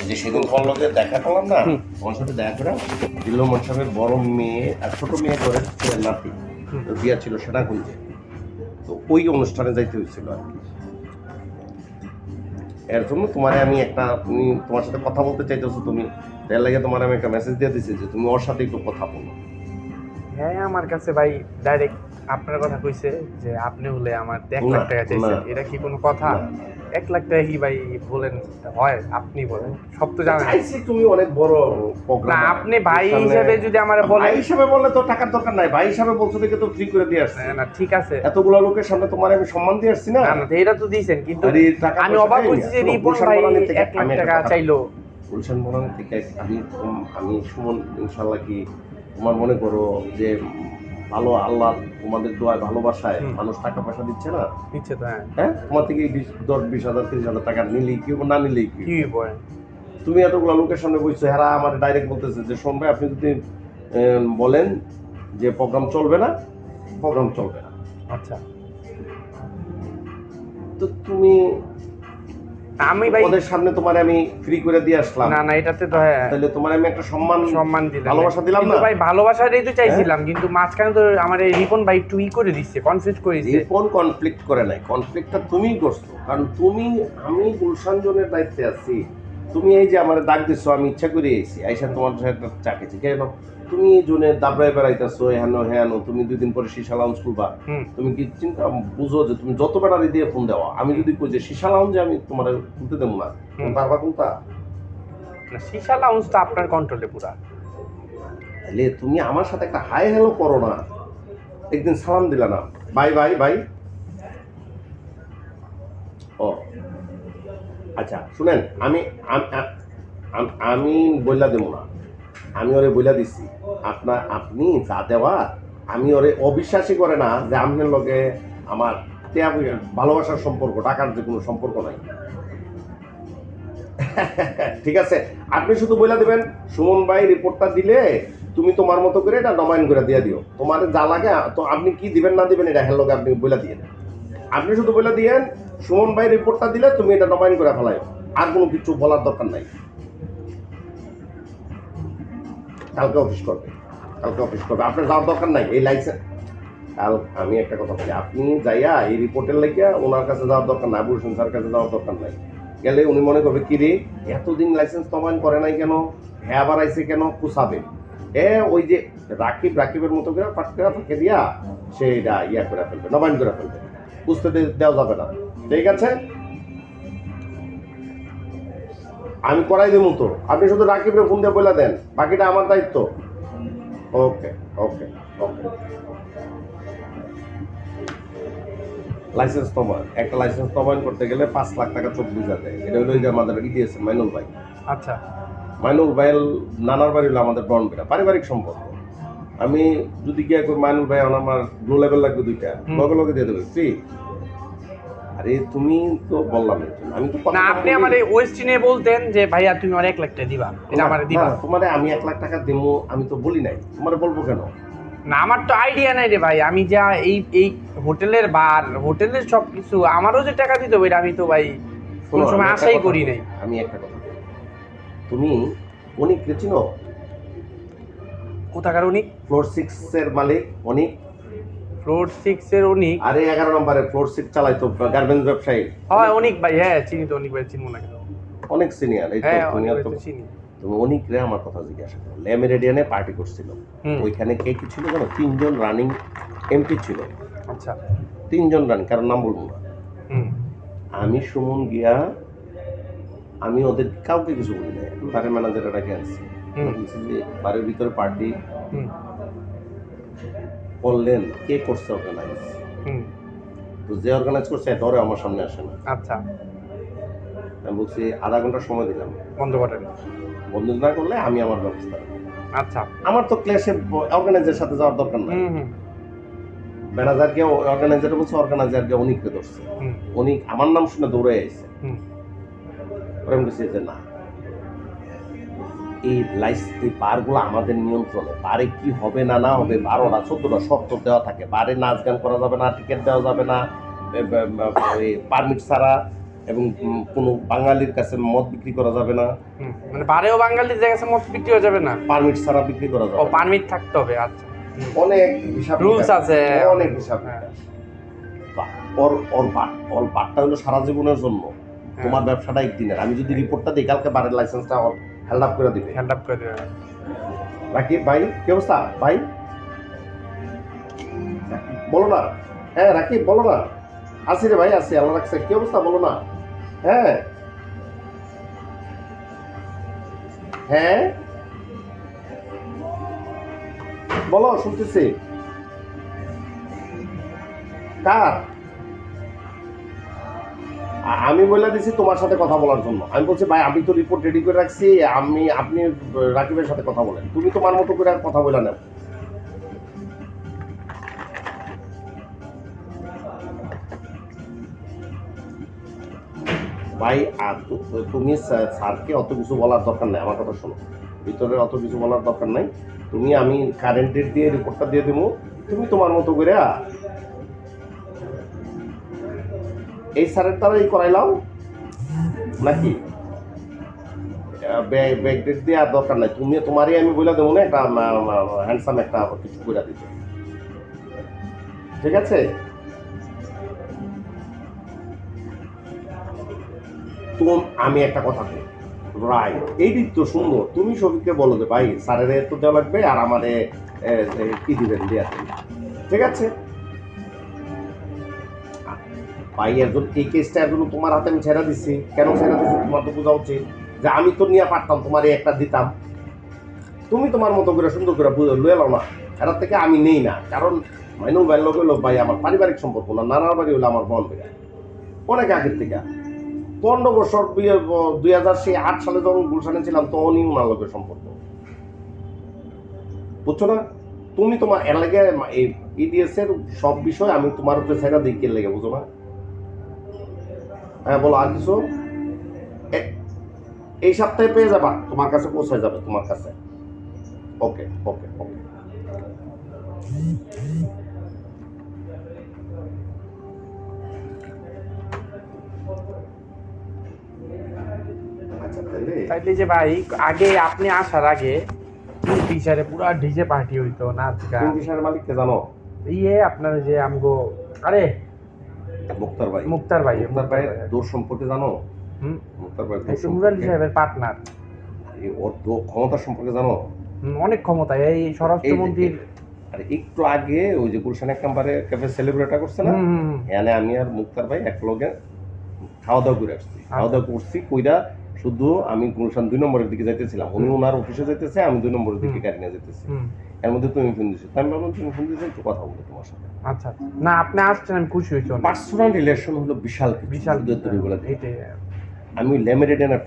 এই যে সেদিন কোন লোকের দেখা করলাম না? তোমার সাথে দেখা করে দিল্লু সাহেবের বড় মেয়ে আর ছোট মেয়ে করে নাতি বিয়া ছিল সেনাকুঞ্জে। তো ওই অনুষ্ঠানে যাইতে হয়েছিল আর কি। এর জন্য তোমার আমি একটা তুমি তোমার সাথে কথা বলতে চাইতেছো তুমি তার লাগে তোমার আমি একটা মেসেজ দিয়ে দিচ্ছি যে তুমি ওর সাথে একটু কথা বলো। হ্যাঁ আমার কাছে ভাই ডাইরেক্ট আপনার কথা কইছে যে আপনি হলে আমার এক লাখ টাকা চাইছেন। এটা কি কোনো কথা। এক লাখ টাকা কি ভাই বলেন? হয় আপনি বলেন। সব তো জানেন। চাইছি তুমি অনেক বড় না প্রোগ্রাম আপনি ভাই হিসেবে যদি আমার বলেন ভাই হিসাবে বললে তো টাকার দরকার নাই। ভাই হিসাবে বলছো দেখে তো ফ্রি করে দিয়ে আসছি। না, না ঠিক আছে। এতগুলো লোকের সামনে তোমার আমি সম্মান দিয়ে আসছি না? না এটা তো দিয়েছেন কিন্তু আমি অবাক। হয়েছি যে রিপন ভাই এক লাখ টাকা চাইলো। গুলশান বনানী থেকে আমি আমি সুমন ইনশাল্লাহ কি তোমার মনে করো যে ভালো আল্লাহ তোমাদের দোয়ায় ভালোবাসায়। মানুষ টাকা পয়সা দিচ্ছে না? দিচ্ছে তো হ্যাঁ। হ্যাঁ? তোমার থেকে বিশ দশ বিশ হাজার তিরিশ হাজার টাকা নিলেই কি না নিলেই কি কি তুমি এতগুলো লোকের সামনে বলছো হ্যাঁ আমার ডাইরেক্ট বলতেছে যে শোন ভাই আপনি যদি বলেন যে প্রোগ্রাম চলবে না প্রোগ্রাম চলবে না। আচ্ছা। তো তুমি আমি ভাই ওদের সামনে তোমার আমি ফ্রি করে দিয়ে আসলাম। না না এটাতে তো হ্যাঁ। তাহলে তোমার আমি একটা সম্মান সম্মান দিলাম। ভালোবাসা দিলাম না? হ্যাঁ? ভাই ভালোবাসাটাই তো চাইছিলাম কিন্তু মাঝখানে তো আমার এই রিপন ভাই একটু ই করে দিচ্ছে কনফিউজ করে দিচ্ছে। রিপন কনফ্লিক্ট করে নাই। কনফ্লিক্টটা তুমিই করছ। কারণ তুমি আমি গুলশান জোনের দায়িত্বে আছি। তুমি এই যে আমার ডাক দিচ্ছ আমি ইচ্ছা করে এসেছি আইসা তোমার সাথে একটা চাকেছি কেন তুমি জোনে দাবড়ায় বেড়াইতেছো হেন হেন তুমি দুই দিন পরে সীসা লাউঞ্জ খুলবা। তুমি কি চিন্তা বুঝো যে তুমি যত বেড়ারি দিয়ে ফোন দেওয়া আমি যদি কই যে সীসা লাউঞ্জে আমি তোমার খুলতে দেবো না। পারবা কোনটা? না সিসা লাউন্স তো আপনার কন্ট্রোলে পুরা। তাহলে তুমি আমার সাথে একটা হাই হ্যালো করো না। একদিন সালাম দিলা না। বাই বাই বাই ও আচ্ছা শুনেন, আমি, আম- বইলা দেবো না। আমি ওরে বইলা দিছি। আপনার, আপনি যা দেওয়া আমি ওরে অবিশ্বাসই করে না যে আপনার লগে আমার ভালোবাসার সম্পর্ক, টাকার যে কোনো সম্পর্ক নাই। ঠিক আছে? আপনি শুধু বইলা দেবেন, সুমন ভাই রিপোর্টটা দিলে তুমি তোমার মতো করে এটা নবায়ন করে দিয়ে দিও। তোমার যা লাগে, তো আপনি কি দিবেন, না দিবেন, এটা হেলোকে আপনি বইলা দিয়ে আপনি শুধু বইলা দিয়েন সুমন ভাই রিপোর্টটা দিলে তুমি এটা নবায়ন করে ফেলাই আর কোনো কিছু বলার দরকার নাই। কালকে অফিস করবে, কালকে অফিস করবে। আপনার যাওয়ার দরকার নাই, এই লাইসেন্স কাল আমি একটা কথা বলি, আপনি যাইয়া এই রিপোর্টের লাগিয়া ওনার কাছে যাওয়ার দরকার নাই হোসেন স্যারের কাছে যাওয়ার দরকার নাই। গেলে উনি মনে করবে, কি রে, এতদিন লাইসেন্স নবায়ন করে নাই কেন? হ্যাঁ আইসে কেন? কুসাবে। এ, ওই যে রাকিব, রাকিবের মতো করে পাট করে ফাঁকে দিয়া সে এটা ইয়া করে ফেলবে, নবায়ন করে ফেলবে। বুঝতে দেওয়া যাবে না। ঠিক আছে? আমি করাই দেবো তো। আপনি শুধু রাকিবের ফোন দিয়ে বলে দেন। বাকিটা আমার দায়িত্ব। ওকে ওকে ওকে। লাইসেন্স নবায়ন একটা লাইসেন্স নবায়ন করতে গেলে পাঁচ লাখ টাকা চব্বিশ হাজার এটা হলো যে আমাদের ই দিয়েছে মাইনুল ভাই। আচ্ছা। মাইনুল ভাইয়ের নানার বাড়ি হলো আমাদের ব্রনবেড়া পারিবারিক সম্পর্ক। আমি যদি গিয়ে কই মাইনুল ভাই আমার ব্লু লেভেল লাগবে দুইটা। লগে লগে দিয়ে দেবে। ফ্রি আরে তুমি তো বললাম আমি তো না আপনি। আমার এই ওয়েস্টিনে বলতেন যে ভাইয়া তুমি আমার এক লাখ টাকা দিবা। এটা আমার দিবা। তোমারে আমি এক লাখ টাকা দেবো আমি তো বলি নাই। তোমারে বলব কেন? না আমার তো আইডিয়া নাই রে ভাই। আমি যা এই এই হোটেলের বার হোটেলের সব কিছু আমারও যে টাকা দিতে হবে আমি তো ভাই কোনো সময় আশাই করি নাই। আমি একটা কথা। তুমি অনিক চিনো? কোথাকার উনি? ফ্লোর সিক্স এর মালিক অনিক ফ্লোর সিক্স এর উনি। আরে এগারো নম্বরে ফ্লোর সিক্স চালাইতো গার্মেন্টস ব্যবসায়ী। হয় অনিক ভাই হ্যাঁ চিনি তো অনিক ভাই চিনবো না অনেক সিনিয়র এই তো হ্যাঁ তুমি ভাই তো চিনি। তুমি অনেক রে আমার কথা জিজ্ঞাসা করো। ল্যামেরেডিয়ানে পার্টি করছিল। ওইখানে কে কি ছিল জানো? তিনজন রানিং এমপি ছিল। আচ্ছা। তিনজন রানিং কারণ নাম বলব না। আমি সুমন গিয়া আমি ওদের কাউকে কিছু বলি না বারের ম্যানেজার ডাকে আনছি। বারের ভিতরে পার্টি করলেন কে করছে অর্গানাইজ হুম। তো যে অর্গানাইজ করছে ধরে আমার সামনে আসে না। আচ্ছা। আমি বলছি আধা ঘণ্টা সময় দিলাম। বন্ধ করেন বন্ধ না করলে আমি আমার ব্যবস্থা আচ্ছা। আমার তো ক্লাসে অর্গানাইজার সাথে যাওয়ার দরকার নাই। ম্যানেজারকে অর্গানাইজার বলছে অর্গানাইজারকে অনিককে ধরছে। অনিক আমার নাম শুনে দৌড়ে হুম। ওরা বলছি যে না। এই লাইস এই বারগুলো আমাদের নিয়ন্ত্রণে বারে কি হবে না না হবে বারোটা চোদ্দটা শর্ত দেওয়া থাকে বারে নাচ গান করা যাবে না টিকিট দেওয়া যাবে না পারমিট ছাড়া এবং কোনো বাঙালির কাছে মদ বিক্রি করা যাবে না মানে বারেও বাঙালির জায়গায় মদ বিক্রি হয়ে যাবে না পারমিট ছাড়া বিক্রি করা যাবে না। পারমিট থাকতে হবে আচ্ছা অনেক হিসাব নিকাশ, আছে। অনেক হিসাব হ্যাঁ। বা- ওর ওর বাট ওর বাটটা হলো সারা জীবনের জন্য হ্যাঁ। তোমার ব্যবসাটা একদিনের আমি যদি রিপোর্টটা দিই কালকে বারের লাইসেন্সটা ওর হেল্ড আপ করে দিবে। হ্যান্ড আপ করে দেবে। রাকিব ভাই কি অবস্থা? ভাই? বলো না। হ্যাঁ রাকিব বলো না। আছি রে ভাই আছি আল্লাহ রাখছে। কি অবস্থা বলো না। হ্যাঁ। হ্যাঁ। বলো শুনতেছি। কার? আমি বলে দিছি তোমার সাথে কথা বলার জন্য। আমি বলছি, ভাই, আমি তো রিপোর্ট রেডি করে রাখছি। আমি, আপনি রাকিবের সাথে কথা বলেন। তুমি তোমার মতো করে কথা বলে নাও। ভাই তুমি স্যার- স্যারকে অত কিছু বলার দরকার নেই। আমার কথা শোনো। ভিতরে অত কিছু বলার দরকার নাই। তুমি আমি কারেন্ট ডেট দিয়ে রিপোর্টটা দিয়ে দেবো তুমি তোমার মতো করে এই স্যারের দ্বারাই করাইলাম? নাকি? ব্যাগ ডেট দিয়ে আর দরকার নাই। তুমি তোমারই আমি বলে দেবো না একটা হ্যান্ডসাম একটা কিছু করে দিতে। ঠিক আছে? তুম আমি একটা কথা বলি রাই এই দিক তো সুন্দর তুমি সবিককে বলো যে ভাই স্যারের তো দেওয়া লাগবে আর এ, কি দিবেন দেওয়া ঠিক আছে? ভাই একজন এই কেসটা একজন তোমার হাতে আমি ছেড়ে দিচ্ছি কেন ছেড়ে দিচ্ছি তোমার তো বোঝা উচিত যে আমি তো নিয়ে পারতাম, তোমার একটা দিতাম। তুমি তোমার মতো করে সুন্দর করে লুয়ে নাও না। এটার থেকে আমি নেই না। কারণ মাইনুল ভাই লোক ভাই আমার পারিবারিক সম্পর্ক না, নানার বাড়ি হলো আমার বোন অনেক আগের থেকে। পনেরো বছর দুই হাজার সেই আট সালে যখন গুলশানে ছিলাম, তখনই ওনার লোকের সম্পর্ক। বুঝছ না? তুমি তোমার এর লাগে এই ইডিএস এর সব বিষয় আমি তোমার উপরে ছেড়া দিই কে লেগে, বুঝো না? হ্যাঁ বলো আর কিছু? এই সপ্তাহে পেয়ে যাবা। তোমার কাছে পৌঁছে যাবে তোমার কাছে। ওকে ওকে ওকে। আচ্ছা তাইলে যে ভাই আগে আপনি আসার আগে টিচারে পুরো ডিজে পার্টি হইতো নাচ গান। কিসের মালিককে জানো? ইয়ে আপনার যে আমগো আরে মুক্তার ভাই। মুক্তার ভাই মুক্তার ভাইয়ের দোষ সম্পর্কে জানো? মুক্তার একটু সাহেবের পার্টনার এই ওর ক্ষমতা সম্পর্কে জানো? অনেক ক্ষমতা। এই স্বরাষ্ট্রমন্ত্রীর আর একটু আগে ওই যে গুলশান এক নাম্বারে ক্যাফে সেলিব্রেটটা করছে না। এখানে আমি আর মুক্তার ভাই এক লগে খাওয়া দাওয়া করে আসছি। খাওয়া দাওয়া করছি কইরা শুধু আমি গুলশান দুই নম্বরের দিকে যাইতেছিলাম। উনি ওনার অফিসে যাইতেছে আমি দুই নম্বরের দিকে গাড়ি নিয়ে যাইতেছি। হুম, এর মধ্যে তুমি ফোন দিছো। আমি ভাবলাম তুমি ফোন দিছো একটু কথা বলব তোমার সাথে। আচ্ছা না আপনি আসছেন আমি খুশি হয়েছি পার্সোনাল রিলেশন হলো বিশাল বিশাল বলে। আমি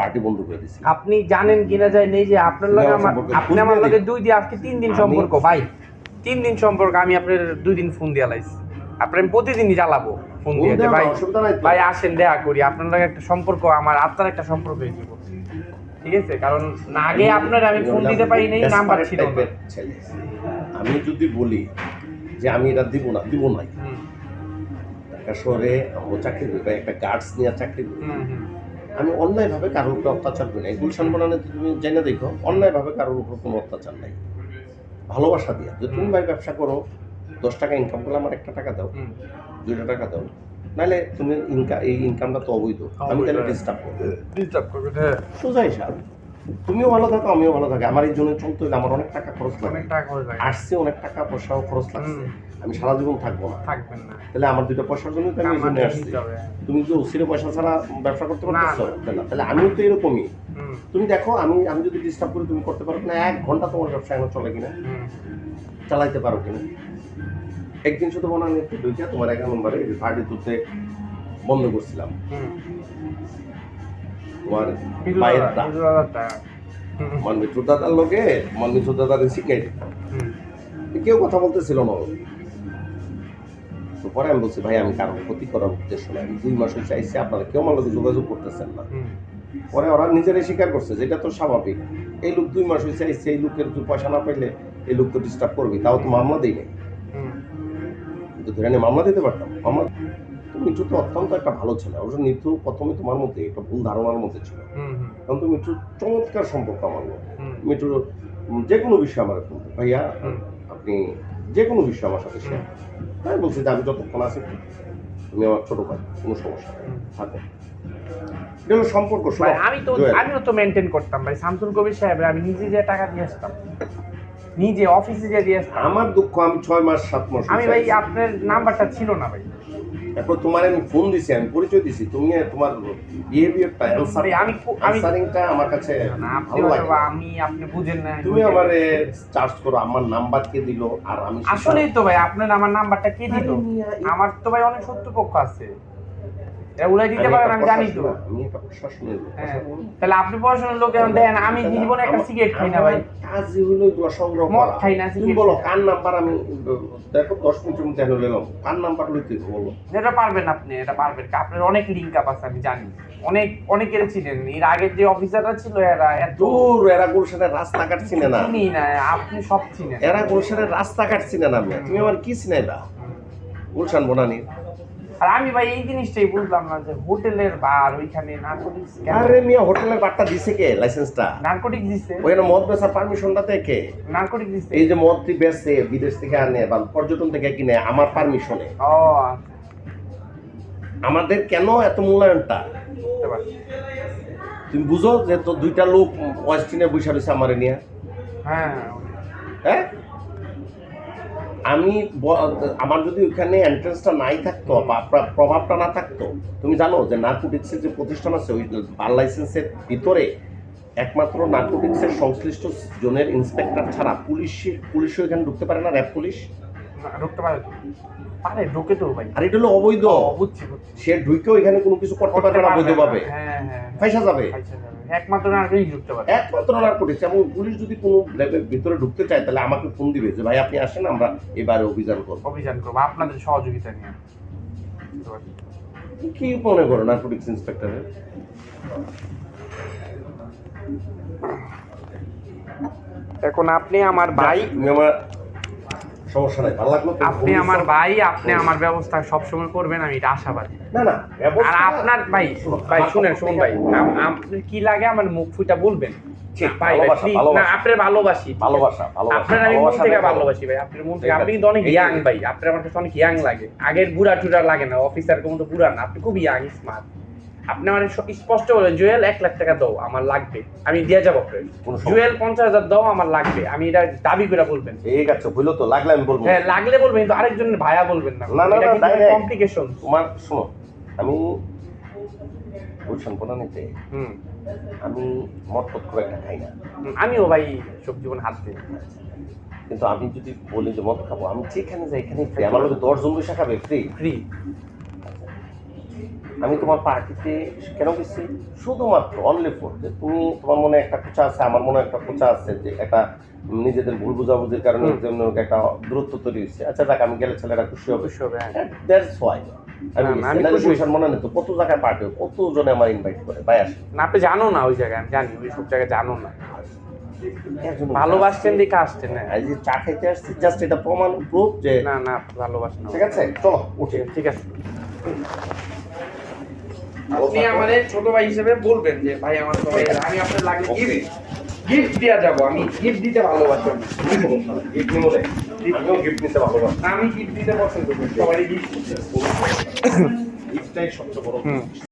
পার্টি বন্ধ করে দিছি। আপনি জানেন কিনা যায় নেই যে আপনার লগে আমার আপনি আমার লগে দুই। দিন আজকে তিন দিন সম্পর্ক ভাই। তিন দিন সম্পর্ক আমি আপনার দুই দিন ফোন দিয়ে লাইছি। আপনার আমি প্রতিদিনই জ্বালাবো ফোন দিয়ে ভাই। ভাই আসেন দেখা করি। আপনার লগে একটা সম্পর্ক আমার আত্মার একটা সম্পর্ক হয়ে যাব। ঠিক আছে? কারণ না আগে আপনার আমি ফোন দিতে পারি নাই নাম্বার ছিল। আমি যদি বলি যে আমি এটা দিব না দিব নাই। ঢাকা শহরে আমরা চাকরি করি বা একটা গার্ডস নিয়ে চাকরি করি। আমি অন্যায়ভাবে কারোর উপরে অত্যাচার করি না এই গুলশান বানানে তুমি জেনে দেখো অন্যায়ভাবে কারোর উপর কোনো অত্যাচার নাই। ভালোবাসা দিয়া যে তুমি ভাই ব্যবসা করো দশ টাকা ইনকাম করলে আমার একটা টাকা দাও দুইটা টাকা দাও নাহলে তুমি ইনকাম এই ইনকামটা তো অবৈধ। আমি তাহলে ডিস্টার্ব করব। Disturb করবে, হ্যাঁ। সোজা হিসাব তুমিও ভালো থাকো আমিও ভালো থাকি। আমার এই জন্য চলতে হলে আমার অনেক টাকা খরচ লাগে অনেক টাকা আসছে অনেক টাকা পয়সাও খরচ লাগছে। আমি সারা জীবন থাকব না। থাকবেন না। তাহলে আমার দুটো পয়সার জন্য তো আমি এই জন্য আসছি। তুমি কি ওসিরে পয়সা ছাড়া ব্যবসা করতে না, পারতেছো? না তাহলে আমিও তো এরকমই। তুমি দেখো আমি আমি যদি ডিস্টার্ব করি তুমি করতে পারো না এক ঘণ্টা তোমার ব্যবসা এখন চলে কিনা? চালাইতে পারো কিনা? একদিন শুধু মনে হয় একটু দুইটা তোমার এক নম্বরে থার্টি টুতে বন্ধ করছিলাম। তোমার মিঠু বাইরের দাদার মন মিত্র দাদার লোকে মন মিত্র দাদার শিখাই কেউ কথা বলতেছিল না তো পরে আমি বলছি ভাই আমি কারোর ক্ষতি করার উদ্দেশ্য নাই। আমি দুই মাস হয়েছে আইসি আপনারা কেউ আমার যোগাযোগ করতেছেন না। পরে ওরা নিজেরাই স্বীকার করছে যেটা তো স্বাভাবিক। এই লোক দুই মাস হয়েছে আইসি এই লোকের তুই পয়সা না পাইলে এই লোক তো ডিস্টার্ব করবি তাও তো মামলা দিই নাই। কিন্তু ধরে নিয়ে মামলা দিতে পারতাম। মামলা তো মিঠু তো অত্যন্ত একটা ভালো ছেলে। অবশ্য নিতু প্রথমে তোমার মধ্যে একটা ভুল ধারণার মধ্যে ছিল। কারণ তো মিঠুর চমৎকার সম্পর্ক আমার মধ্যে। মিঠুর যে কোনো বিষয় আমার ভাইয়া আপনি যে কোনো বিষয় আমার সাথে শেয়ার আমি বলছি যে আমি যতক্ষণ আছি তুমি আমার ছোট ভাই কোনো সমস্যা নেই। থাকো। এটা হলো সম্পর্ক আমি তো আমিও তো মেনটেন করতাম। ভাই শামসুল কবির সাহেব আমি নিজে যে টাকা দিয়ে আসতাম। নিজে অফিসে যে দিয়ে আমার দুঃখ আমি ছয় মাস সাত মাস আমি ভাই আপনার নাম্বারটা ছিল না ভাই। এরপর তোমার আমি ফোন দিছি আমি পরিচয় দিছি তুমি তোমার বিহেভিয়ারটা আমি আমি- আমার কাছে ভালো লাগে আমি আপনি বুঝেন না তুমি আমারে চার্জ করো আমার নাম্বার কে দিল আর আমি আসলেই তো ভাই আপনার আমার নাম্বারটা কে দিল? আমার তো ভাই অনেক শত্রুপক্ষ আছে। এটা দিতে পারেন আমি জানি তো। হ্যাঁ তাহলে আপনি পড়াশোনার লোক এখন দেন আমি জীবনে একটা সিগারেট খাই না ভাই। কাজই হলো সংগ্রহ মদ খাই না, তুমি বলো কার নাম্বার আমি দেখো দশ মিনিটের মধ্যে হলো এলাম কার নাম্বার লইতে বলো। এটা পারবেন আপনি এটা পারবেন। আপনার অনেক লিঙ্ক আপ আছে আমি জানি। অনেক অনেকের ছিলেন। এর আগের যে অফিসাররা ছিল এরা এত দূর এরা গুলশানের রাস্তাঘাট চিনে না। চিনি না আপনি সব চিনেন। এরা গুলশানের রাস্তাঘাট চিনে না। তুমি আমার কি চিনাইবা গুলশান বনানি। আর আমি ভাই এই জিনিসটাই বুঝলাম না যে হোটেলের বার ওইখানে নার্কোটিক্স আরে মিয়া হোটেলের বাট্টা দিছে কে? লাইসেন্সটা নার্কোটিক্স দিছে। ওখানে মদ বেচার পারমিশনটা দেখে নার্কোটিক্স দিছে। এই যে মদ তুই বেচছে বিদেশ থেকে আনে বা পর্যটন থেকে কিনে আমার পারমিশনে ও আমাদের কেন এত মূল্যায়নটা? তুমি বুঝো যে তো দুইটা লোক ওয়েস্টিনে বৈশা রয়েছে আমার নিয়ে। হ্যাঁ। হ্যাঁ? আমি আমার যদি ওইখানে এন্ট্রেন্সটা নাই থাকতো বা প্র- প্রভাবটা না থাকতো, তুমি জানো যে নার্কোটিক্সের যে প্রতিষ্ঠান আছে, ওই বার লাইসেন্সের ভিতরে একমাত্র নার্কোটিক্সের সংশ্লিষ্ট জোনের ইন্সপেক্টর ছাড়া পুলিশ, পুলিশও এখানে ঢুকতে পারে না র্যাব পুলিশ। ঢুকতে পারে তো। পারে ঢুকে তো ভাই। আর এটা হলো অবৈধ। ও, বুঝছি বুঝছি। সে ঢুকেও এখানে কোনো কিছু করতে পারবে না বৈধভাবে হ্যাঁ হ্যাঁ পয়সা যাবে। একমাত্র ঢুকতে পারে একমাত্র এবং পুলিশ। যদি কোনো ল্যাবের ভিতরে ঢুকতে চায় তাহলে আমাকে ফোন দিবে যে ভাই আপনি আসেন আমরা এবারে অভিযান করব। অভিযান করব। আপনাদের সহযোগিতা নিয়ে। কি মনে করো নার্কোটিক্স ইন্সপেক্টরের? এখন আপনি আমার ভাই আমার সমস্যা নাই ভালো লাগল আপনি আমার ভাই আপনি আমার ব্যবস্থা সবসময় করবেন আমি এটা আশাবাদী। না না আর আপনার ভাই ভাই শুনেন শুনুন ভাই আপনার কি লাগে আমার মুখ ফুটা বলবেন? ভাই ভাই ভালোবাসা, please, ভালোবাসা। না আপনার ভালোবাসি ভালোবাসা, ভালোবাসা, আপনার আমি মন থেকে ভালোবাসি ভাই আপনার মন থেকে আপনি কিন্তু অনেক ইয়াং ভাই আপনার আমার কাছে অনেক ইয়াং লাগে। আগের বুড়া টুড়া লাগে না অফিসার কোনো তো বুড়া না আপনি খুব ইয়াং স্মার্ট আপনি আমার স্পষ্ট বলেন জুয়েল এক লাখ টাকা দাও আমার লাগবে। আমি দিয়ে যাব কোনো জুয়েল পঞ্চাশ হাজার দাও আমার লাগবে। আমি এটা দাবি করে বলবেন। ঠিক আছে বুঝলো তো লাগলে আমি বলব। হ্যাঁ লাগলে বলবেন কিন্তু আরেকজনের ভাইয়া বলবেন না। না, না, কমপ্লিকেশন তোমার শোনো আমি গুলশান বনানিতে হুম। আমি মদ টদ খুব একটা খাই না। আমিও ভাই সব জীবন হাত দিই। কিন্তু আমি যদি বলি যে মদ খাব আমি যেখানে যাই এখানে ফ্রি আমার লোকে দশ জন বসে খাবে ফ্রি ফ্রি আমি তোমার পার্টিতে কেন গেছি? শুধুমাত্র অনলি ফর যে তুমি তোমার মনে একটা খোঁচা আছে আমার মনে একটা খোঁচা আছে যে একটা নিজেদের ভুল বুঝাবুঝির কারণে। যেমন একটা দূরত্ব তৈরি হয়েছে। আচ্ছা দেখ আমি গেলে ছেলেরা খুশি হবে। খুশি হবে হ্যাঁ। দ্যাটস ওয়াই আমি না, আমি মনে নেই তো কত জায়গায় পার্টি কত জনে আমার ইনভাইট করে? ভাই আসে। না আপনি জানো না ওই জায়গায় আমি জানি ওই সব জায়গায় জানো না। একজন ভালোবাসছেন দেখে আসছেন না এই যে চা খাইতে আসছি জাস্ট এটা প্রমাণ প্রুফ যে না না ভালোবাসেন ঠিক আছে? চলো উঠে। ঠিক আছে। আপনি আমাদের ছোট ভাই হিসেবে বলবেন যে ভাই আমার সবাই আমি আপনার লাগে গিফট গিফট দেওয়া যাব আমি গিফট দিতে ভালোবাসি আমি। গিফট নিমলে গিফট নিতে ভালোবাসি। আমি গিফট দিতে পছন্দ করি সবারই গিফট গিফটটাই সবচেয়ে বড় হুম।